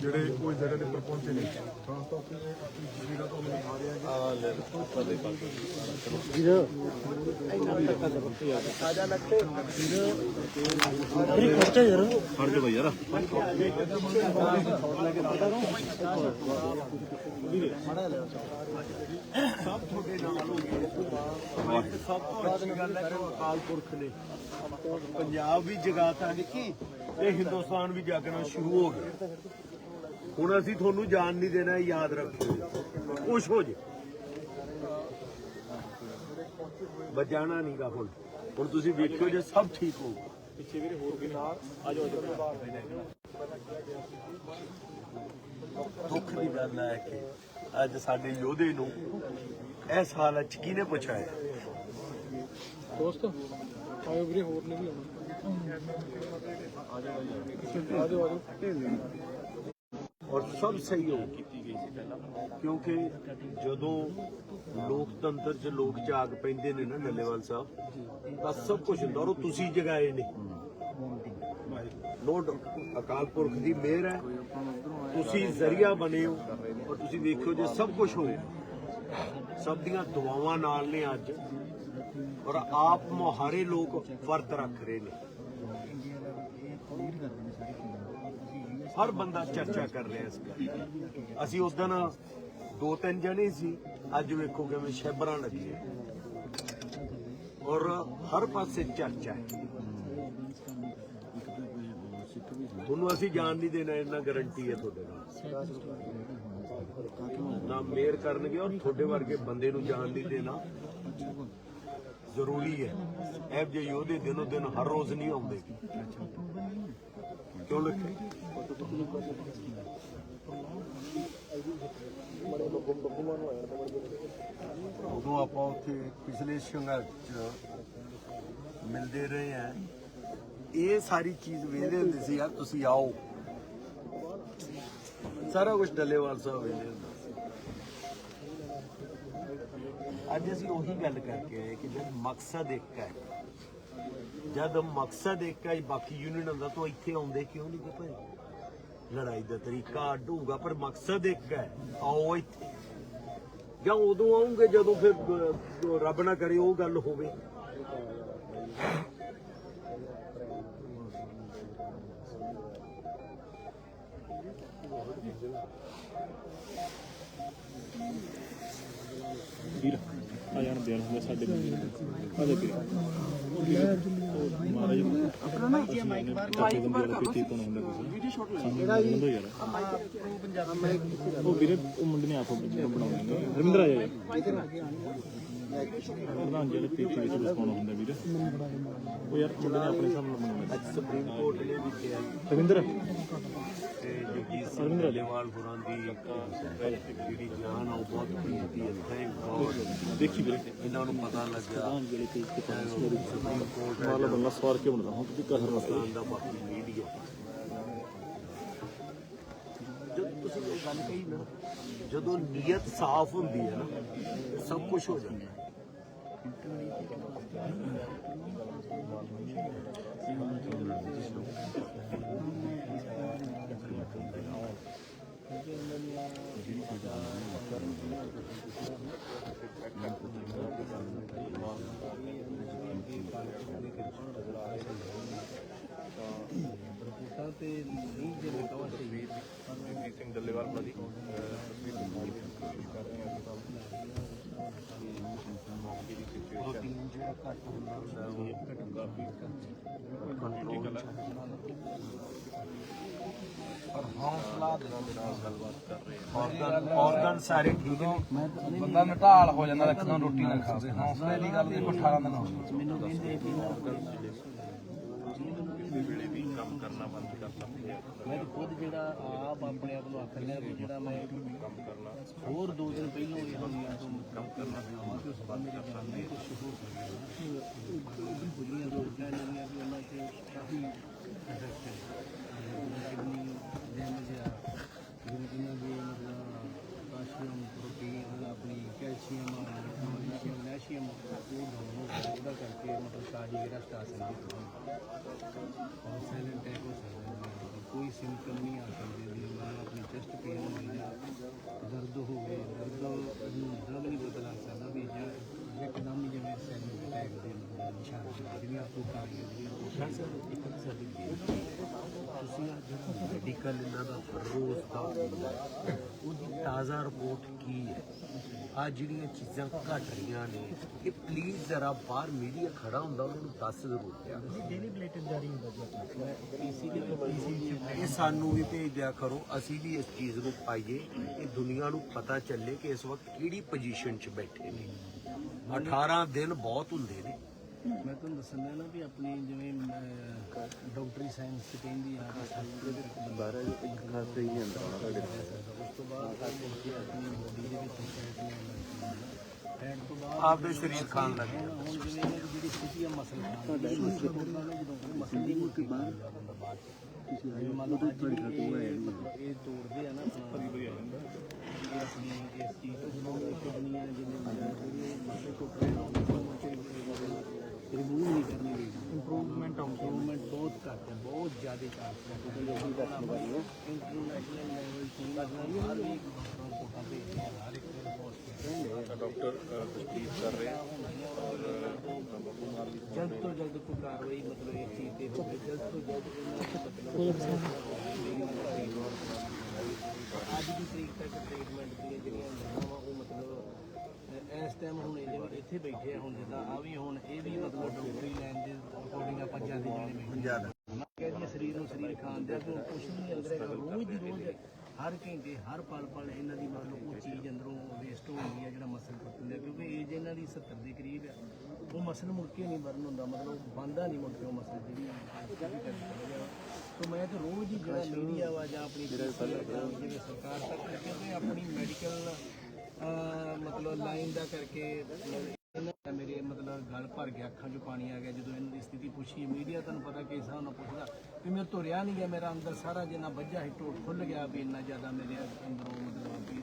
ਜਿਹੜੇ ਕੋਈ ਜਗ੍ਹਾ ਦੇ ਉੱਪਰ ਪਹੁੰਚੇ ਨੇ ਤਸਵੀਰਾਂ ਤੋਂ ਮੈਨੂੰ ਆ ਰਿਹਾ ਹੈ। ਸਭ ਤੁਹਾਡੇ ਨਾਲ ਹੋ ਗਏ ਇੱਕ ਸਭ ਤੋਂ ਅੱਛੀ ਗੱਲ ਹੈ ਕਿ ਅਕਾਲ ਪੁਰਖ ਨੇ ਪੰਜਾਬ ਵੀ ਜਗਾਤਾ ਦੇਖੀ ਤੇ ਹਿੰਦੁਸਤਾਨ ਵੀ ਜਾਗਣਾ ਸ਼ੁਰੂ ਹੋ ਗਿਆ। ਹੁਣ ਅਸੀਂ ਤੁਹਾਨੂੰ ਜਾਣ ਨਹੀਂ ਦੇਣਾ, ਯਾਦ ਰੱਖੋ ਖੁਸ਼ ਹੋ ਜੇ। ਬਜਾਣਾ ਨਹੀਂਗਾ ਹੁਣ। ਹੁਣ ਤੁਸੀਂ ਵੇਖਿਓ ਜੇ ਸਭ ਠੀਕ ਹੋ ਪਿੱਛੇ ਵੀਰੇ ਹੋਰ ਵੀ ਨਾਲ ਆ ਜਾਓ ਦੁੱਖ ਦੀ ਗੱਲ ਹੈ ਕਿ ਅੱਜ ਸਾਡੇ ਯੋਧੇ ਨੂੰ ਇਸ ਹਾਲਤ ਚ ਕਿਹਨੇ ਪਹੁੰਚਾਇਆ ਦੋਸਤ ਆਇਓ ਵੀਰੇ ਹੋਰ ਨੇ ਵੀ ਆਉਣਾ। ਆ ਜਾਓ ਆ ਜਾਓ। ਔਰ ਸਭ ਸਹੀ ਹੋ ਕੀਤੀ ਗਈ ਸੀ ਪਹਿਲਾਂ ਕਿਉਂਕਿ ਜਦੋਂ ਲੋਕਤੰਤਰ 'ਚ ਲੋਕ ਜਾਗ ਪੈਂਦੇ ਨੇ ਨਾ ਨੱਲੇਵਾਲ ਸਾਹਿਬ ਤਾਂ ਸਭ ਕੁਝ ਹੁੰਦਾ ਔਰ ਤੁਸੀਂ ਜਗਾਏ ਨੇ। ਲੋ ਅਕਾਲ ਪੁਰਖ ਦੀ ਮਿਹਰ ਹੈ। ਤੁਸੀਂ ਜ਼ਰੀਆ ਬਣੇ ਹੋ ਔਰ ਤੁਸੀਂ ਵੇਖਿਓ ਜੇ ਸਭ ਕੁਝ ਹੋਏ ਸਭ ਦੀਆਂ ਦੁਆਵਾਂ ਨਾਲ ਨੇ ਅੱਜ। ਔਰ ਆਪ ਮੁਹਾਰੇ ਲੋਕ ਵਰਤ ਰੱਖ ਰਹੇ ਨੇ। ਹਰ ਬੰਦਾ ਚਰਚਾ ਕਰ ਰਿਹਾ ਇਸ ਗੱਲ ਅਸੀਂ ਉਸ ਦਿਨ ਦੋ ਤਿੰਨ ਜਣੇ ਸੀ। ਅੱਜ ਵੇਖੋ ਕਿਵੇਂ ਸ਼ੈਬਰਾਂ ਲੱਗੀਆਂ। ਔਰ ਹਰ ਪਾਸੇ ਚਰਚਾ ਹੈ। ਤੁਹਾਨੂੰ ਅਸੀਂ ਜਾਣ ਨਹੀਂ ਦੇਣਾ ਇਹਨਾਂ ਗਾਰੰਟੀ ਹੈ ਤੁਹਾਡੇ ਨਾਲ। ਨਾ ਮੇਅਰ ਕਰਨਗੇ ਔਰ ਤੁਹਾਡੇ ਵਰਗੇ ਬੰਦੇ ਨੂੰ ਜਾਣ ਨਹੀਂ ਦੇਣਾ। ਜ਼ਰੂਰੀ ਹੈ। ਇਹ ਜੇ ਯੋਧੇ ਦਿਨੋ ਦਿਨ ਹਰ ਰੋਜ਼ ਨਹੀਂ ਆਉਂਦੇ। ਕਿਉਂ ਲਿਖੇ? ਉਦੋਂ ਆਪਾਂ ਉੱਥੇ ਪਿਛਲੇ ਸੰਘਰਸ਼ ਮਿਲਦੇ ਰਹੇ ਆ ਇਹ ਸਾਰੀ ਚੀਜ਼ ਵੇਖਦੇ ਹੁੰਦੇ ਸੀ, ਯਾਰ ਤੁਸੀਂ ਆਓ। ਸਾਰਾ ਕੁਝ ਡੱਲੇਵਾਲ ਸਾਹਿਬ ਵੇਖਦੇ ਹੁੰਦਾ ਸੀ। ਅੱਜ ਅਸੀਂ ਉਹੀ ਗੱਲ ਕਰਕੇ ਆਏ ਕਿ ਜਦ ਮਕਸਦ ਇੱਕ ਹੈ, ਜਦ ਮਕਸਦ ਇੱਕ ਹੈ, ਬਾਕੀ ਯੂਨੀਅਨ ਹੁੰਦਾ ਤਾਂ ਇੱਥੇ ਆਉਂਦੇ ਕਿਉਂ ਨਹੀਂ ਭਾਈ? ਲੜਾਈ ਦਾ ਤਰੀਕਾ ਅੱਡ ਹੋਊਗਾ ਪਰ ਮਕਸਦ ਇੱਕ ਹੈ, ਆਓ ਇੱਥੇ। ਜਾਂ ਉਦੋਂ ਆਉਂਗੇ ਜਦੋਂ ਫਿਰ ਰੱਬ ਨਾ ਕਰੇ ਉਹ ਗੱਲ ਹੋਵੇ। ਵੀਰ ਆ ਜਾਣ ਦੇਣ ਹੁੰਦਾ ਸਾਡੇ ਬੰਦੇ ਨੂੰ ਆ ਦੇ ਵੀਰ ਮਹਾਰਾਜ ਆਪਣਾ ਨਾ ਕੀ ਮਾਈਕ ਬਾਰ ਮਾਈਕ ਬਾਰ ਕਰੋ ਹੁੰਦਾ ਵੀਡੀਓ ਸ਼ਾਟ ਲੈ ਜਿਹੜਾ ਜੀ ਯਾਰ ਉਹ ਵੀਰੇ ਉਹ ਮੁੰਡੇ ਨੇ ਆਪ ਬਣਾਉਣੇ ਨੇ ਰਵਿੰਦਰ ਆ ਜਾ। ਪ੍ਰਧਾਨ ਜਿਹੜੇ ਪੀਪੀ ਵਿੱਚ ਪਾਉਣਾ ਹੁੰਦਾ ਵੀਰ। ਉਹ ਯਾਰ ਮੁੰਡੇ ਨੇ ਆਪਣੇ ਹਿਸਾਬ ਨਾਲ ਬਣਾਉਣਾ ਅੱਜ ਸੁਪਰੀਮ ਕੋਰਟ ਨੇ ਵੀ ਕਿਹਾ ਰਵਿੰਦਰ? ਤੇ ਜਗਜੀਤ ਸਿੰਘ ਡੱਲੇਵਾਲ ਗੁਰਾਂ ਦੀ ਜਿਹੜੀ ਜਾਨ ਆ ਉਹ ਬਹੁਤ ਕੀਮਤੀ ਹੈ। ਥੈਂਕ ਗੋਡ ਦੇਖੀ ਵੀਰੇ। ਇਹਨਾਂ ਨੂੰ ਪਤਾ ਲੱਗਿਆ। ਜਿਹੜੇ ਤੇ ਸੁਪਰੀਮ ਕੋਰਟ ਮਾਲਾ ਬੰਦਾ ਸਵਾਰ ਕੇ ਬਣਦਾ? ਹੁਣ ਤੁਸੀਂ ਕਸਰ ਮਸਲਾ ਦਾ ਬਾਕੀ ਮੀਡੀਆ ਇਹ ਨਾ। ਜਦੋਂ ਨੀਅਤ ਸਾਫ਼ ਹੁੰਦੀ ਹੈ ਨਾ ਸਭ ਕੁਝ ਹੋ ਜਾਂਦਾ ਹੈ। ਸਿੰਘ ਡੱਲੇਵਾਲ ਭਾਜੀ ਤਸਵੀਰ ਦਿਖਾਉਣ ਦੀ ਕੋਸ਼ਿਸ਼ ਕਰ ਰਹੇ ਹਾਂ ਪ੍ਰੋਟੀਨ ਜਿਹੜਾ ਘੱਟ ਹੁੰਦਾ ਹੁੰਦਾ ਉਹ ਕੰਟਰੋਲ ਪਰ ਹੌਸਲਾ ਦੇਣਾ ਦੇ ਨਾਲ ਗੱਲਬਾਤ ਕਰ ਰਹੇ ਹਾਂ। ਔਰਗਨ ਸਾਰੇ ਠੀਕ ਨੇ। ਬੰਦਾ ਨਟਾਲ ਹੋ ਜਾਂਦਾ ਇੱਕਦਮ ਰੋਟੀ ਨਾ ਖਾਵੇ ਹੌਸਲੇ ਦੀ ਗੱਲ ਦੇਖੋ 18 ਦਿਨ ਹੋ ਗਏ। ਮੈਨੂੰ ਕਹਿੰਦੇ ਵੀ ਵੇਲੇ ਵੀ ਕੰਮ ਕਰਨਾ ਬੰਦ ਮੈਂ ਤਾਂ ਖੁਦ ਜਿਹੜਾ ਆਪ ਆਪਣੇ ਆਪ ਨੂੰ ਆਖ ਲਿਆ ਵੀ ਜਿਹੜਾ ਮੈਂ ਹੋਰ ਦੋ ਦਿਨ ਪਹਿਲਾਂ ਇਹ ਹੁੰਦੀਆਂ ਤੋਂ ਕੰਮ ਕਰਨਾ ਤੇ ਉਸ ਬੰਦ ਕਰ ਸਕਦੇ ਕੁਝ ਹੋ ਸਕਦਾ ਬੁਝੀਆਂ ਰੋਟੀਆਂ ਜਿਹੜੀਆਂ ਵੀ ਉਹਨਾਂ ਤੇ ਕਾਫੀ ਡੈਮੇਜ ਆ ਜਿਵੇਂ ਦੀ ਮਤਲਬ ਕਾਲਸ਼ੀਅਮ ਪ੍ਰੋਟੀਨ ਆਪਣੀ ਕੈਲਸ਼ੀਅਮ ਮੈਗਨੀਸ਼ੀਅਮ ਨੈਸ਼ੀਅਮ ਉਹ ਡਾਊਨ ਹੋ ਗਿਆ ਉਹਦਾ ਕਰਕੇ ਮਤਲਬ ਕਾਰਡੀਅਕ ਅਰੈਸਟ ਆ ਸਕਦੀ ਹੈ ਔਰ ਸਾਇਲੈਂਟ ਅਟੈਕ ਹੋ ਸਕਦਾ ਹੈ ਕੋਈ ਕੋਈ ਸਿੰਪਟਮ ਨਹੀਂ ਆ ਸਕਦੇ ਵੀ ਮਤਲਬ ਆਪਣੀ ਚੈਸਟ ਪੇਨ ਹੋਵੇ ਜਾਂ ਦਰਦ ਹੋਵੇ ਦਰਦ ਨੂੰ ਦਰਦ ਨਹੀਂ ਪਤਾ ਲੱਗ ਸਕਦਾ ਵੀ ਜਾਂ ਇੱਕਦਮ ਹੀ ਜਿਵੇਂ ਸੈਲ ਅਟੈਕ ਦੇ ਨਿਸ਼ਾਨ ਜਿਹੜੀਆਂ ਆਪੋ ਕਾਰੀਆਂ ਜਿਹੜੀਆਂ ਇੱਕ ਤਾਂ ਸਾਡੀ ਬੇਨਤੀ ਹੈ, ਤੁਸੀਂ ਆ ਜਿਹੜਾ ਮੈਡੀਕਲ ਇਹਨਾਂ ਦਾ ਰੋਜ਼ ਦਾ ਹੁੰਦਾ ਹੈ। ਉਹਦੀ ਤਾਜ਼ਾ ਰਿਪੋਰਟ ਕੀ ਹੈ ਆ ਜਿਹੜੀਆਂ ਚੀਜ਼ਾਂ ਘਟ ਰਹੀਆਂ ਨੇ ਇਹ ਪਲੀਜ਼ ਜ਼ਰਾ ਬਾਹਰ ਮੀਡੀਆ ਖੜਾ ਹੁੰਦਾ ਉਹਨਾਂ ਨੂੰ ਦੱਸ ਜ਼ਰੂਰ ਦਿਆ ਡੇਲੀ ਬਲੇਟਿਨ ਜਾਰੀ ਹੁੰਦਾ ਜੀ ਆਪਣਾ ਇਹ ਸਾਨੂੰ ਵੀ ਭੇਜ ਦਿਆ ਕਰੋ ਅਸੀਂ ਵੀ ਇਸ ਚੀਜ਼ ਨੂੰ ਪਾਈਏ ਇਹ ਦੁਨੀਆ ਨੂੰ ਪਤਾ ਚੱਲੇ ਕਿ ਇਸ ਵਕਤ ਕਿਹੜੀ ਪੋਜੀਸ਼ਨ 'ਚ ਬੈਠੇ ਨੇ 18 ਦਿਨ ਬਹੁਤ ਹੁੰਦੇ ਨੇ ਮੈਂ ਤੁਹਾਨੂੰ ਦੱਸਣਾ ਨਾ ਵੀ ਆਪਣੀ ਜਿਵੇਂ ਡਾਕਟਰੀ ਸਾਇੰਸ ਕਹਿੰਦੀ ਆ ਵੀ ਸਾਨੂੰ ਦੇ ਵਿੱਚ ਬਾਰਾ ਇੱਕ ਖਾਸ ਹੀ ਅੰਦਰ ਆਉਣਾ ਤੁਹਾਡੇ ਉਸ ਤੋਂ ਬਾਅਦ ਆਪਣੀ ਆਪਣੀ ਬੋਡੀ ਦੇ ਵਿੱਚ ਫੈਟ ਨਹੀਂ ਫੈਟ ਤੋਂ ਬਾਅਦ ਆਪਦੇ ਸਰੀਰ ਖਾਣ ਲੱਗੇ ਹੁਣ ਜਿਵੇਂ ਦੀ ਜਿਹੜੀ ਸਥਿਤੀ ਆ ਮਸਲ ਖਾਣ ਦੀ। ਮਸਲ ਜਦੋਂ ਉਹ ਮਸਲ ਨਹੀਂ ਮੁੱਕੀ ਬਾਹਰ? ਬੰਦਾ ਬਾਅਦ ਚ। ਜਿਵੇਂ ਮੰਨ ਲਓ ਇਹ ਇਹ ਤੋੜਦੇ ਆ ਨਾ ਆਪਣਾ ਇਹ ਆਪਣੀ ਇਸ ਚੀਜ਼ ਤੋਂ ਜਦੋਂ ਜਿਵੇਂ ਮਸਲ ਬਹੁਤ ਘੱਟ ਹੈ ਚਾਂਸ ਹੈ ਕਿਉਂਕਿ ਲੋਕੀ ਦੱਸਣ ਵਾਲੀ ਹੈ ਇੰਟਰਨੈਸ਼ਨਲ ਲੈਵਲ ਤੇ ਹਰ ਇੱਕ ਡਾਕਟਰ ਕੋਟਾ ਤੇ ਹਰ ਇੱਕ ਹਸਪੀਟਲ ਡਾਕਟਰ ਤਸਦੀਕ ਕਰ ਰਹੇ ਜਲਦ ਤੋਂ ਜਲਦ ਕੋਈ ਕਾਰਵਾਈ ਮਤਲਬ ਇਹ ਚੀਜ਼ ਤੇ ਹੋਵੇ ਜਲਦ ਤੋਂ ਜਲਦ ਇਹਨਾਂ ਨੂੰ ਅੱਜ ਦੀ ਤਰੀਕ ਤੱਕ ਟ੍ਰੀਟਮੈਂਟ ਦੀਆਂ ਜਿਹੜੀਆਂ ਲਾਵਾਂ ਉਹ ਮਤਲਬ ਅਹ, ਇਸ ਟਾਈਮ ਹੁਣ ਇਹ ਜਿਹੜੇ ਇੱਥੇ ਬੈਠੇ ਆ ਹੁਣ ਜਿੱਦਾਂ ਆ ਵੀ ਹੁਣ ਇਹ ਵੀ ਮਤਲਬ ਡਾਕਟਰੀ ਲਾਈਨ ਦੇ ਅਕੋਰਡਿੰਗ ਆਪਾਂ ਜਾਂਦੇ ਜਿਹੜੇ ਬੈਠੇ ਜ਼ਿਆਦਾ। ਕਹਿੰਦੀ ਸਰੀਰ ਨੂੰ ਸਰੀਰ ਖਾਣ ਦਿਆ ਕਿ ਕੁਝ ਨਹੀਂ ਅੰਦਰ ਹੈਗਾ ਰੋਜ਼ ਦੀ ਰੋਜ਼ ਹਰ ਘੰਟੇ ਹਰ ਪਲ ਪਲ ਇਹਨਾਂ ਦੀ ਮਤਲਬ ਉਹ ਚੀਜ਼ ਅੰਦਰੋਂ ਵੇਸਟ ਹੋ ਜਾਂਦੀ ਹੈ ਜਿਹੜਾ ਮਸਲ ਟੁੱਟਦਾ ਕਿਉਂਕਿ ਏਜ ਇਹਨਾਂ ਦੀ 70 ਦੇ ਕਰੀਬ ਆ ਉਹ ਮਸਲ ਮੁੜ ਕੇ ਨਹੀਂ ਬਰਨ ਹੁੰਦਾ ਮਤਲਬ ਬੰਦਾ ਨਹੀਂ ਮੁੜ ਕੇ ਉਹ ਮਸਲ ਜਿਹੜੀ ਸੋ ਮੈਂ ਤਾਂ ਰੋਜ਼ ਹੀ ਜਿਹੜਾ ਮੀਡੀਆ ਵਾ ਜਾਂ ਆਪਣੀ ਸਰਕਾਰ ਤੱਕ ਕਿਉਂਕਿ ਆਪਣੀ ਮੈਡੀਕਲ ਮਤਲਬ ਲਾਈਨ ਦਾ ਕਰਕੇ ਮੇਰੇ ਮਤਲਬ ਗਲ ਭਰ ਗਿਆ, ਅੱਖਾਂ 'ਚੋਂ ਪਾਣੀ ਆ ਗਿਆ। ਜਦੋਂ ਇਹਨਾਂ ਦੀ ਸਥਿਤੀ ਪੁੱਛੀ ਮੀਡੀਆ ਤੁਹਾਨੂੰ ਪਤਾ ਕਿਸ ਹਿਸਾਬ ਨਾਲ ਪੁੱਛਦਾ ਵੀ ਮੇਰੇ ਤੋਂ ਰਿਆ ਨਹੀਂ ਗਿਆ, ਮੇਰਾ ਅੰਦਰ ਸਾਰਾ ਜਿੰਨਾ ਵੱਜਾ ਸੀ ਟੋਟ ਖੁੱਲ ਗਿਆ ਵੀ ਇੰਨਾ ਜ਼ਿਆਦਾ ਮੇਰੇ ਅੰਦਰੋਂ ਮਤਲਬ ਵੀ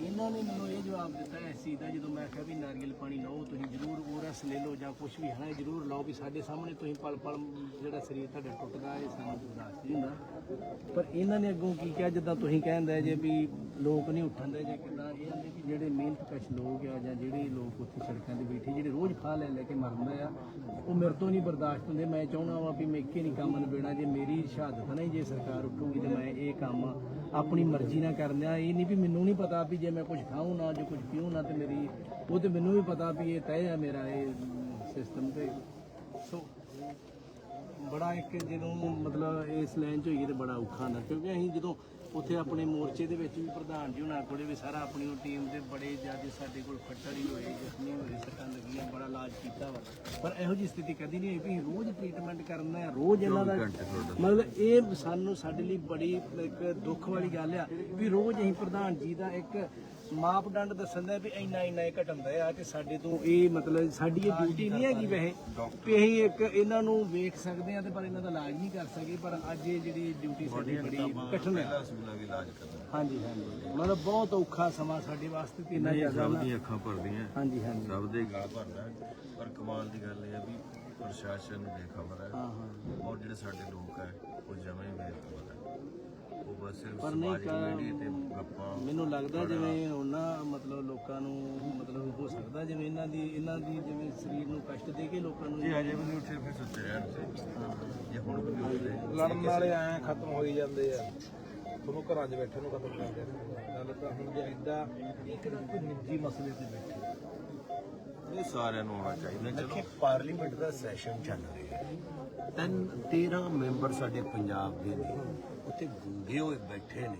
ਇਹਨਾਂ ਨੇ ਮੈਨੂੰ ਇਹ ਜਵਾਬ ਦਿੱਤਾ ਇਸ ਚੀਜ਼ ਦਾ ਜਦੋਂ ਮੈਂ ਕਿਹਾ ਵੀ ਨਾਰੀਅਲ ਪਾਣੀ ਲਓ, ਤੁਸੀਂ ਜ਼ਰੂਰ ਉਹ ਰਸ ਲੈ ਲਓ ਜਾਂ ਕੁਝ ਵੀ ਹੈ ਨਾ ਜ਼ਰੂਰ ਲਓ ਵੀ ਸਾਡੇ ਸਾਹਮਣੇ ਤੁਸੀਂ ਪਲ ਪਲ ਜਿਹੜਾ ਸਰੀਰ ਤੁਹਾਡਾ ਟੁੱਟਦਾ ਇਹ ਸਾਨੂੰ ਬਰਦਾਸ਼ਤ ਨਹੀਂ ਹੁੰਦਾ ਪਰ ਇਹਨਾਂ ਨੇ ਅੱਗੋਂ ਕੀ ਕਿਹਾ, ਜਿੱਦਾਂ ਤੁਸੀਂ ਕਹਿੰਦੇ ਜੇ ਵੀ ਲੋਕ ਨਹੀਂ ਉੱਠਣ ਦੇ, ਜਾਂ ਕਿੱਦਾਂ ਇਹ ਆਂਦੇ ਵੀ ਜਿਹੜੇ ਮਿਹਨਤ ਕਸ਼ ਲੋਕ ਆ ਜਾਂ ਜਿਹੜੇ ਲੋਕ ਉੱਥੇ ਸੜਕਾਂ ਤੇ ਬੈਠੇ, ਜਿਹੜੇ ਰੋਜ਼ ਫਾਹ ਲੈ ਲੈ ਕੇ ਮਰਦੇ ਆ, ਉਹ ਮੇਰੇ ਤੋਂ ਨਹੀਂ ਬਰਦਾਸ਼ਤ ਹੁੰਦੇ। ਮੈਂ ਚਾਹੁੰਦਾ ਵਾਂ ਵੀ ਮੈਂ ਇੱਕੇ ਨਹੀਂ ਕੰਮ ਨਿਬੇੜਾਂ, ਜੇ ਮੇਰੀ ਸ਼ਹਾਦਤ ਨਹੀਂ ਜੇ ਸਰਕਾਰ ਉੱਠੂਗੀ ਤੇ ਮੈਂ ਇਹ ਕੰਮ ਆਪਣੀ ਮਰਜ਼ੀ ਨਾਲ ਕਰਨਾ ਇਹ ਨਹੀਂ ਵੀ ਮੈਨੂੰ ਨਹੀਂ ਪਤਾ ਵੀ ਜੇ ਮੈਂ ਕੁਝ ਖਾਉਂ ਨਾ, ਜੇ ਕੁਝ ਪੀਉਂ ਨਾ ਤੇ ਮੇਰੀ, ਉਹ ਤੇ ਮੈਨੂੰ ਵੀ ਪਤਾ ਵੀ ਇਹ ਤੈਅ ਹੈ ਮੇਰਾ, ਇਹ ਸਿਸਟਮ ਤੇ। ਸੋ ਬੜਾ ਇੱਕ ਜਦੋਂ ਮਤਲਬ ਇਸ ਲਾਈਨ 'ਚ ਹੋਈਏ ਤੇ ਬੜਾ ਔਖਾ ਨਾ ਕਿਉਂਕਿ ਅਸੀਂ ਜਦੋਂ ਉੱਥੇ ਆਪਣੇ ਮੋਰਚੇ ਦੇ ਵਿੱਚ ਵੀ ਪ੍ਰਧਾਨ ਜੀ ਉਹਨਾਂ ਕੋਲੇ ਵੀ ਸਾਰਾ ਆਪਣੀ ਟੀਮ ਦੇ ਬੜੇ ਜ਼ਿਆਦਾ ਸਾਡੇ ਕੋਲ ਫੱਟੜ ਹੀ ਹੋਏ ਜ਼ਖਮੀ ਹੋਏ ਸੱਟਾਂ ਲੱਗੀਆਂ ਬੜਾ ਇਲਾਜ ਕੀਤਾ ਵਾ। ਪਰ ਇਹੋ ਜੀ ਸਥਿਤੀ ਕਦੀ ਨਹੀਂ ਹੋਈ ਵੀ ਰੋਜ਼ ਟ੍ਰੀਟਮੈਂਟ ਕਰਨਾ ਹੈ ਰੋਜ਼ ਇਹਨਾਂ ਦਾ ਮਤਲਬ ਇਹ ਸਾਨੂੰ ਸਾਡੇ ਲਈ ਬੜੀ ਇੱਕ ਦੁੱਖ ਵਾਲੀ ਗੱਲ ਆ ਵੀ ਰੋਜ਼ ਅਸੀਂ ਪ੍ਰਧਾਨ ਜੀ ਦਾ ਇੱਕ ਮਾਪਦੰਡ ਦੱਸਣ ਦਾ ਵੀ ਇੰਨਾ ਇੰਨਾ ਇਹ ਘਟੰਦਾ ਆ ਤੇ ਸਾਡੇ ਤੋਂ ਇਹ ਮਤਲਬ ਸਾਡੀ ਇਹ ਡਿਊਟੀ ਨਹੀਂ ਹੈਗੀ ਵੈਸੇ। ਵੀ ਅਸੀਂ ਇੱਕ ਇਹਨਾਂ ਨੂੰ ਵੇਖ ਸਕਦੇ ਆ ਤੇ ਪਰ ਇਹਨਾਂ ਦਾ ਇਲਾਜ ਨਹੀਂ ਕਰ ਸਕੇ ਪਰ ਅੱਜ ਇਹ ਜਿਹੜੀ ਡਿਊਟੀ ਸਾਡੀ ਬੜੀ ਕਠਿਨ ਹੈ ਹਾਂਜੀ ਹਾਂਜੀ। ਮਤਲਬ ਬਹੁਤ ਔਖਾ ਸਮਾਂ ਸਾਡੇ ਵਾਸਤੇ ਤੇ ਇੰਨਾ ਜ਼ਿਆਦਾ ਨਾ- ਅੱਖਾਂ ਭਰਦੀਆਂ। ਹਾਂਜੀ ਹਾਂਜੀ। ਸਭ ਦੇ ਗਲ ਭਰਦਾ। ਪਰ ਕਮਾਲ ਦੀ ਗੱਲ ਇਹ ਹੈ ਵੀ ਪ੍ਰਸ਼ਾਸਨ ਨੂੰ ਬੇਖਬਰ ਹੈ। ਹਾਂ ਹਾਂ। ਔਰ ਜਿਹੜੇ ਸਾਡੇ ਲੋਕ ਹੈ ਉਹ ਜਮਾਂ ਹੀ ਬੇਖਬਰ ਹੈ। ਉਹ ਬਸ ਸਿਰਫ ਪਰ ਨਹੀਂ ਸਮਾਜਿਕ ਮੀਡੀਆ ਤੇ ਗੱਪਾਂ ਮੈਨੂੰ ਲੱਗਦਾ ਜਿਵੇਂ ਉਹਨਾਂ ਮਤਲਬ ਲੋਕਾਂ ਨੂੰ ਮਤਲਬ ਹੋ ਸਕਦਾ ਜਿਵੇਂ ਇਹਨਾਂ ਦੀ ਇਹਨਾਂ ਦੀ ਜਿਵੇਂ ਸਰੀਰ ਨੂੰ ਕਸ਼ਟ ਦੇ ਕੇ ਲੋਕਾਂ ਨੂੰ ਜੇ ਅਜੇ ਵੀ ਨਹੀਂ ਉੱਠੇ ਫਿਰ ਸੁੱਤੇ ਰਹਿਣ ਤੇ ਜੇ ਹੁਣ ਵੀ ਨਹੀਂ ਉੱਠਦੇ ਲੜਨ ਵਾਲੇ ਐ ਖਤਮ ਹੋਈ ਜਾਂਦੇ ਆ। ਤੁਹਾਨੂੰ ਘਰਾਂ 'ਚ ਬੈਠੇ ਨੂੰ ਖਤਮ ਕਰਦੇ ਆ। ਗੱਲ ਤਾਂ ਹੁਣ ਜੇ ਐਡਾ ਇੱਕ ਨਾ ਕੋਈ ਨਿੱਜੀ ਮਸਲੇ ਤੇ ਬੈਠੇ। ਇਹ ਸਾਰਿਆਂ ਨੂੰ ਆਉਣਾ ਚਾਹੀਦਾ ਚਲੋ। ਕਿ ਪਾਰਲੀਮੈਂਟ ਦਾ ਸੈਸ਼ਨ ਚੱਲ ਰਿਹਾ ਹੈ। ਤਿੰਨ 13 ਮੈਂਬਰ ਸਾਡੇ ਪੰਜਾਬ ਦੇ ਨੇ। ਉੱਥੇ ਗੁੰਗੇ ਹੋਏ ਬੈਠੇ ਨੇ।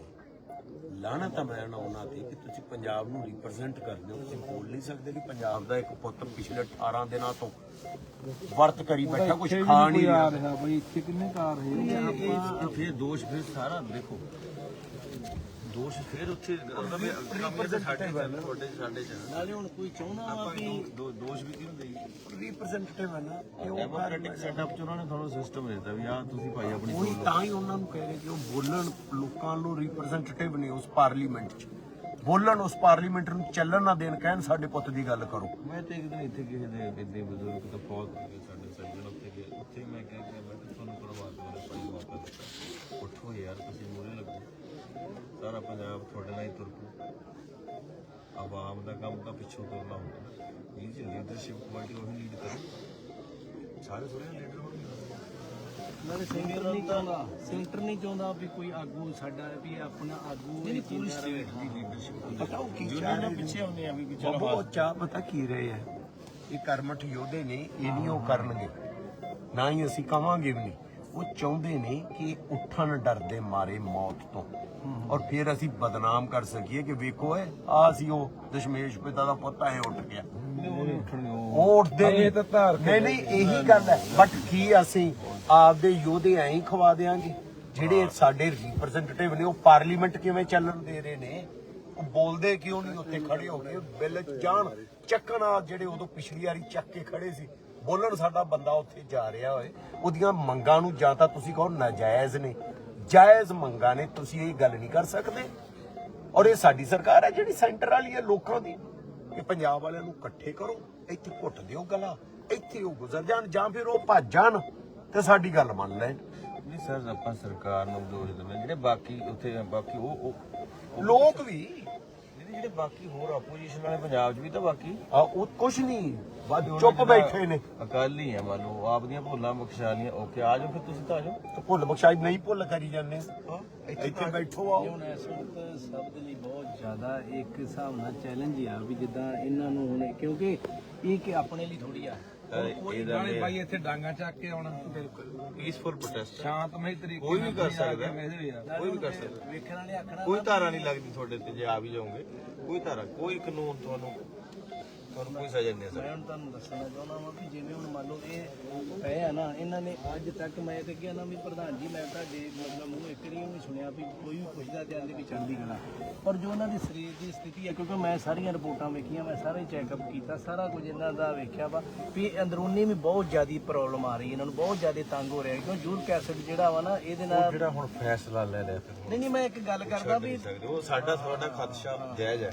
ਲਾਣਾ ਤਾਂ ਮੈਂ ਨਾ ਉਹਨਾਂ ਤੇ ਕਿ ਤੁਸੀਂ ਪੰਜਾਬ ਨੂੰ ਰਿਪਰੈਜ਼ੈਂਟ ਕਰਦੇ ਹੋ। ਤੁਸੀਂ ਬੋਲ ਨਹੀਂ ਸਕਦੇ ਕਿ ਪੰਜਾਬ ਦਾ ਇੱਕ ਪੁੱਤ ਪਿਛਲੇ 18 ਦਿਨਾਂ ਤੋਂ ਵਰਤ ਕਰੀ ਬੈਠਾ ਕੁਝ ਖਾ ਨਹੀਂ ਰਿਹਾ ਰਿਹਾ ਬਈ ਇੱਥੇ ਕਿੰਨੇ ਕਾਰ ਹੈ? ਆਪਾਂ ਫਿਰ ਦੋਸ਼ ਫਿਰ ਸਾਰਾ ਦੇਖੋ। ਦੋਸ਼ ਫਿਰ ਉੱਥੇ ਉਹਦਾ ਵੀ ਕੰਮ ਤਾਂ ਸਾਡੇ ਤੁਹਾਡੇ ਸਾਡੇ ਚੱਲ ਨਾਲੇ ਹੁਣ ਕੋਈ ਚਾਹੁੰਦਾ ਵਾ ਦੋ- ਦੋਸ਼ ਵੀ ਕਿਹਨੂੰ ਦੇਈਏ? ਰਿਪਰੈਜ਼ੈਂਟੇਟਿਵ ਹੈ ਨਾ ਕਿ ਉਹ ਡੈਮੋਕ੍ਰੈਟਿਕ ਸੈਟਅਪ ਚ ਉਹਨਾਂ ਨੇ ਤੁਹਾਨੂੰ ਸਿਸਟਮ ਦਿੱਤਾ ਵੀ ਆ ਤੁਸੀਂ ਭਾਈ ਆਪਣੀ ਉਹੀ ਤਾਂ ਹੀ ਉਹਨਾਂ ਨੂੰ ਕਹਿ ਰਹੇ ਕਿ ਉਹ ਬੋਲਣ ਲੋਕਾਂ ਨੂੰ ਰਿਪਰੈਜ਼ੈਂਟੇਟਿਵ ਨੇ ਉਸ ਪਾਰਲੀਮੈਂਟ 'ਚ। ਬੋਲਣ ਉਸ ਪਾਰਲੀਮੈਂਟ ਨੂੰ ਚੱਲਣ ਨਾ ਦੇਣ ਕਹਿਣ ਸਾਡੇ ਪੁੱਤ ਦੀ ਗੱਲ ਕਰੋ। ਮੈਂ ਤੇ ਇੱਕ ਦਿਨ ਇੱਥੇ ਕਿਸੇ ਦੇ ਇੱਦੇ ਬਜ਼ੁਰਗ ਤੋਂ ਫੌਤ ਸਾਡੇ ਸੱਜਣ ਉੱਥੇ ਗਏ ਉੱਥੇ ਮੈਂ ਕਹਿ ਕੇ ਮੈਂ ਕਿਹਾ ਤੁਹਾਨੂੰ ਪ੍ਰਵਾਦ ਵਾਲਾ ਦੇਖੋ ਯਾਰ, ਤੁਸੀਂ ਮੂਰੇ ਲੱਗੋ। ਸਾਰਾ ਪੰਜਾਬ ਤੁਹਾਡੇ ਨਾਲ ਹੀ ਤੁਰ ਪਊ। ਆਵਾਮ ਦਾ ਕੰਮ ਤਾਂ ਪਿੱਛੋਂ ਤੁਰਨਾ ਹੁੰਦਾ ਇਹ ਜੀ ਲੀਡਰਸ਼ਿਪ ਕੁਆਲਿਟੀ ਉਹੀ ਲੀਡ ਕਰੂ। ਸਾਰੇ ਥੋੜੇ ਲੀਡਰ ਸੈਂਟਰ ਨਹੀਂ ਚਾਹੁੰਦਾ। ਸੈਂਟਰ ਨਹੀਂ ਚਾਹੁੰਦਾ ਵੀ ਕੋਈ ਆਗੂ ਸਾਡਾ ਵੀ ਆਪਣਾ ਆਗੂ ਇਹ ਪੂਰੀ ਸਟੇਟ ਦੀ ਲੀਡਰਸ਼ਿਪ ਪਤਾ ਉਹ ਕੀ ਚਾਹ ਨਾ ਰਹੇ ਪਿੱਛੇ ਹੁੰਦੇ ਆ ਵੀ ਵੀ ਬਾਬਾ ਉਹ ਚਾਹ ਪਤਾ ਕੀ ਰਹੇ ਆ? ਇਹ ਕਰਮਠ ਯੋਧੇ ਨੇ ਇਹ ਨਹੀਂ ਉਹ ਕਰਨਗੇ। ਨਾ ਹੀ ਅਸੀਂ ਕਵਾਂਗੇ ਵੀ ਨਹੀਂ। ਉਹ ਚਾਹੁੰਦੇ ਨੇ ਕਿ ਉੱਠਣ ਡਰਦੇ ਮਾਰੇ ਮੌਤ ਤੋਂ। ਔਰ ਫਿਰ ਅਸੀਂ ਬਦਨਾਮ ਕਰ ਸਕੀਏ ਕਿ ਵੇਖੋ ਇਹ ਆ ਸੀ ਉਹ ਦਸ਼ਮੇਸ਼ ਪਿਤਾ ਦਾ ਪੁੱਤ ਐ ਉੱਠ ਗਿਆ। ਉਹ ਉੱਠਦੇ ਨਹੀਂ ਨਹੀਂ। ਨਹੀਂ ਇਹੀ ਗੱਲ ਹੈ। ਬਟ ਕੀ ਅਸੀਂ ਆਪਦੇ ਯੋਧੇ ਐਂ ਹੀ ਖਵਾ ਦੇਾਂਗੇ ਜਿਹੜੇ ਸਾਡੇ ਰਿਪਰੈਜ਼ੈਂਟੇਟਿਵ ਨੇ ਉਹ ਪਾਰਲੀਮੈਂਟ ਕਿਵੇਂ ਚੱਲਣ ਦੇ ਰਹੇ ਨੇ? ਉਹ ਬੋਲਦੇ ਕਿਉਂ ਨਹੀਂ? ਉੱਥੇ ਖੜੇ ਹੋ ਗਏ ਬਿੱਲ ਜਾਣ। ਚੱਕਣ ਜਿਹੜੇ ਉਦੋਂ ਪਿਛਲੀ ਵਾਰੀ ਚੱਕ ਕੇ ਖੜੇ ਸੀ ਬੋਲਣ ਸਾਡਾ ਬੰਦਾ ਉੱਥੇ ਜਾ ਰਿਹਾ ਹੋਏ ਉਹਦੀਆਂ ਮੰਗਾਂ ਨੂੰ ਜਾਂ ਤਾਂ ਤੁਸੀਂ ਕਹੋ ਨਾਜਾਇਜ਼ ਨੇ। ਜਾਇਜ਼ ਮੰਗਾਂ ਨੇ ਤੁਸੀਂ ਇਹ ਗੱਲ ਨਹੀਂ ਕਰ ਸਕਦੇ। ਔਰ ਇਹ ਸਾਡੀ ਸਰਕਾਰ ਹੈ ਜਿਹੜੀ ਸੈਂਟਰ ਵਾਲੀ ਹੈ ਲੋਕਾਂ ਦੀ। ਇਹ ਪੰਜਾਬ ਵਾਲਿਆਂ ਨੂੰ ਇਕੱਠੇ ਕਰੋ ਇੱਥੇ ਘੁੱਟ ਦਿਓ ਗਲਾ ਇੱਥੇ ਉਹ ਗੁਜ਼ਰ ਜਾਣ ਜਾਂ ਫਿਰ ਉਹ ਭੱਜ ਜਾਣ। ਤੇ ਸਾਡੀ ਗੱਲ ਮੰਨ ਲੈਣ ਨਹੀਂ ਸਰ ਆਪਾਂ ਸਰਕਾਰ ਨੂੰ ਦੋਸ਼ ਦਿੰਦੇ ਜਿਹੜੇ ਬਾਕੀ ਉੱਥੇ ਬਾਕੀ ਉਹ ਲੋਕ ਵੀ। ਜਿਹੜੇ ਬਾਕੀ ਹੋਰ ਆਪੋਜੀਸ਼ਨ ਵਾਲੇ ਪੰਜਾਬ 'ਚ ਵੀ ਤਾਂ ਬਾਕੀ। ਆ ਉਹ ਕੁਛ ਨਹੀਂ। ਚੁੱਪ ਬੈਠੇ ਨੇ। ਅਕਾਲੀ ਆ ਮੰਨ ਲਓ ਆਪਦੀਆਂ ਭੁੱਲਾਂ ਬਖਸ਼ਾਲੀਆਂ ਓਕੇ ਆ ਜਾਓ ਫਿਰ ਤੁਸੀਂ ਤਾਂ ਆ ਜਾਓ। ਤੇ ਭੁੱਲ ਬਖਸ਼ਾਈ ਨਹੀਂ ਭੁੱਲ ਕਰੀ ਜਾਂਦੇ। ਇੱਥੇ ਬੈਠੋ ਆਓ। ਹੁਣ ਇਸ ਵਕਤ ਸਭ ਦੇ ਲਈ ਬਹੁਤ ਜ਼ਿਆਦਾ ਇੱਕ ਹਿਸਾਬ ਨਾਲ ਚੈਲੰਜ ਆ ਵੀ ਜਿੱਦਾਂ ਇਹਨਾਂ ਨੂੰ ਹੁਣ ਕਿਉਂਕਿ ਇਹ ਕਿ ਆਪਣੇ ਲਈ ਥੋੜੀ ਆ। ਇਹਦਾ ਨਾਲੇ ਬਾਈ ਇੱਥੇ ਡਾਂਗਾ ਚੱਕ ਕੇ ਆਉਣਾ। ਬਿਲਕੁਲ ਪੀਸਫੁਲ ਪ੍ਰੋਟੈਸਟ ਸ਼ਾਂਤਮਈ ਤਰੀਕੇ ਕੋਈ ਵੀ ਕਰ ਨਾਲ ਸਕਦਾ। ਇਹਦੇ ਵੀ ਆ ਕੋਈ ਵੀ ਕਰ ਸਕਦਾ। ਵੇਖਣ ਵਾਲੇ ਆਖਣਾ ਕੋਈ ਧਾਰਾ ਨਹੀਂ ਲੱਗਦੀ ਤੁਹਾਡੇ ਤੇ ਜੇ ਆ ਵੀ ਜਾਓਗੇ। ਕੋਈ ਧਾਰਾ ਕੋਈ ਕਾਨੂੰਨ ਤੁਹਾਨੂੰ ਤੁਹਾਨੂੰ ਕੋਈ ਸਜ਼ਾ ਨਹੀਂ ਦੇ ਸਕਦਾ। ਮੈਂ ਹੁਣ ਤੁਹਾਨੂੰ ਦੱਸਣਾ ਚਾਹੁੰਦਾ ਹਾਂ ਕਿ ਜਿਵੇਂ ਹੁਣ ਮੰਨ ਲਓ ਇਹ ਪਏ ਆ ਨਾ ਇਹਨਾਂ ਨੇ ਅੱਜ ਤੱਕ ਮੈਂ ਤੇ ਕਿਹਾ ਨਾ ਵੀ ਪ੍ਰਧਾਨ ਜੀ ਮੈਂ ਤੁਹਾਡੇ ਮਤਲਬ ਮੂੰਹ ਇੱਕ ਨਹੀਂ ਵੀ ਸੁਣਿਆ ਵੀ ਕੋਈ ਵੀ ਪੁੱਛਦਾ ਤੇ ਆਂਦੇ ਵੀ ਚੜ੍ਹਦੀ ਕਲਾ ਪਰ ਜੋ ਉਹਨਾਂ ਦੀ ਸਰੀਰ ਦੀ ਸਥਿਤੀ ਹੈ ਕਿਉਂਕਿ ਮੈਂ ਸਾਰੀਆਂ ਰਿਪੋਰਟਾਂ ਵੇਖੀਆਂ ਮੈਂ ਸਾਰਾ ਚੈੱਕਅਪ ਕੀਤਾ ਸਾਰਾ ਕੁਝ ਇਹਨਾਂ ਦਾ ਵੇਖਿਆ ਵਾ ਵੀ ਅੰਦਰੂਨੀ ਵੀ ਬਹੁਤ ਜ਼ਿਆਦੀ ਪ੍ਰੋਬਲਮ ਆ ਰਹੀ ਇਹਨਾਂ ਨੂੰ ਬਹੁਤ ਜ਼ਿਆਦਾ ਤੰਗ ਹੋ ਰਿਹਾ ਕਿਉਂ ਯੂਰਿਕ ਐਸਿਡ ਜਿਹੜਾ ਵਾ ਨਾ ਇਹਦੇ ਨਾਲ ਜਿਹੜਾ ਹੁਣ ਫੈਸਲਾ ਲੈ ਲਿਆ ਨਹੀਂ ਨਹੀਂ ਮੈਂ ਇੱਕ ਗੱਲ ਕਰਦਾ ਵੀ ਉਹ ਸਾਡਾ ਤੁਹਾਡਾ ਖਦਸ਼ਾ ਜਾਇਜ਼ ਹੈ।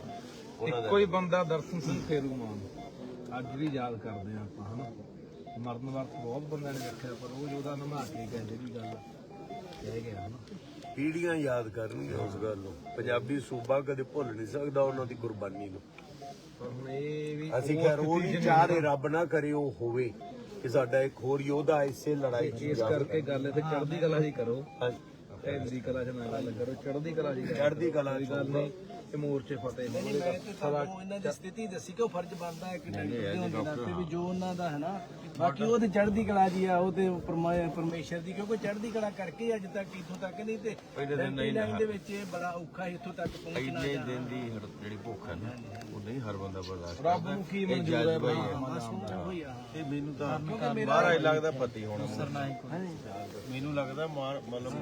ਦਾ ਕੋਈ ਬੰਦਾ ਦਰਸ਼ਨ ਸਿੰਘ ਫੇਰੂ ਮਾਨ ਅੱਜ ਵੀ ਯਾਦ ਕਰਦੇ ਆ ਆਪਾਂ ਹਨਾ? ਮਰਨ ਵਕਤ ਬਹੁਤ ਬੰਦਿਆਂ ਨੇ ਵੇਖਿਆ ਪਰ ਉਹ ਜਿਹਦਾ ਨਮਾ ਕੇ ਗਏ ਜਿਹੜੀ ਗੱਲ ਕਹਿ ਗਿਆ ਹਨਾ? ਪੀੜੀਆਂ ਯਾਦ ਕਰਨਗੇ ਉਸ ਗੱਲ ਨੂੰ। ਪੰਜਾਬੀ ਸੂਬਾ ਕਦੇ ਭੁੱਲ ਨਹੀਂ ਸਕਦਾ ਉਹਨਾਂ ਦੀ ਕੁਰਬਾਨੀ ਨੂੰ। ਅਸੀਂ ਖੈਰ ਉਹ ਨਹੀਂ ਚਾਹ ਰਹੇ ਰੱਬ ਨਾ ਕਰੇ ਉਹ ਹੋਵੇ ਕਿ ਸਾਡਾ ਇੱਕ ਹੋਰ ਯੋਧਾ ਇਸੇ ਲੜਾਈ 'ਚ ਇਸ ਕਰਕੇ ਗੱਲ ਇੱਥੇ ਚੜ੍ਹਦੀ ਕਲਾ ਜੀ ਕਰੋ। ਹਾਂਜੀ। ਢੈਲੀ ਕਲਾ ਚ ਨਾ ਗੱਲ ਕਰੋ ਚੜ੍ਹਦੀ ਕਲਾ ਜੀ ਚੜ੍ਹਦੀ ਕਲਾ ਦੀ ਗੱਲ ਨਹੀਂ। ਇਹ ਮੋਰਚੇ ਫਤਿਹ ਨਹੀਂ ਮੈਂ ਤੇ ਤੁਹਾਨੂੰ ਇਹਨਾਂ ਦੀ ਸਥਿਤੀ ਦੱਸੀ ਕਿ ਉਹ ਫਰਜ਼ ਬਣਦਾ ਹੈ ਕਿ ਡਾਕਟਰ ਦੇ ਨਾਤੇ ਵੀ ਜੋ ਉਹਨਾਂ ਦਾ ਹੈ ਨਾ ਬਾਕੀ ਉਹ ਤੇ ਚੜ੍ਹਦੀ ਕਲਾ ਜੀ ਆ ਉਹ ਤੇ ਪਰਮਾ- ਪਰਮੇਸ਼ਰ ਦੀ ਕਿਉਂਕਿ ਚੜ੍ਹਦੀ ਕਲਾ ਕਰਕੇ ਅੱਜ ਤੱਕ ਇੱਥੋਂ ਤੱਕ ਨਹੀਂ ਤੇ ਪਹਿਲੇ ਦਿਨ ਨਹੀਂ ਲਾਈਨ ਦੇ ਵਿੱਚ ਇਹ ਬੜਾ ਔਖਾ ਇੱਥੋਂ ਤੱਕ ਪਹੁੰਚਣਾ ਇੰਨੇ ਦਿਨ ਦੀ ਹੜ- ਜਿਹੜੀ ਭੁੱਖ ਹੈ ਨਾ ਉਹ ਨਹੀਂ ਹਰ ਬੰਦਾ ਬਰਦਾਸ਼ਤ ਰੱਬ ਨੂੰ ਕੀ ਮਨਜ਼ੂਰ ਹੈ ਬਈ ਬਸ ਉਹ ਹੀ ਆ ਇਹ ਮੈਨੂੰ ਤਾਂ ਮਹਾਰਾਜ ਲੱਗਦਾ ਪਤੀ ਹੋਣਾ। ਮੈਨੂੰ ਲੱਗਦਾ ਮਤਲਬ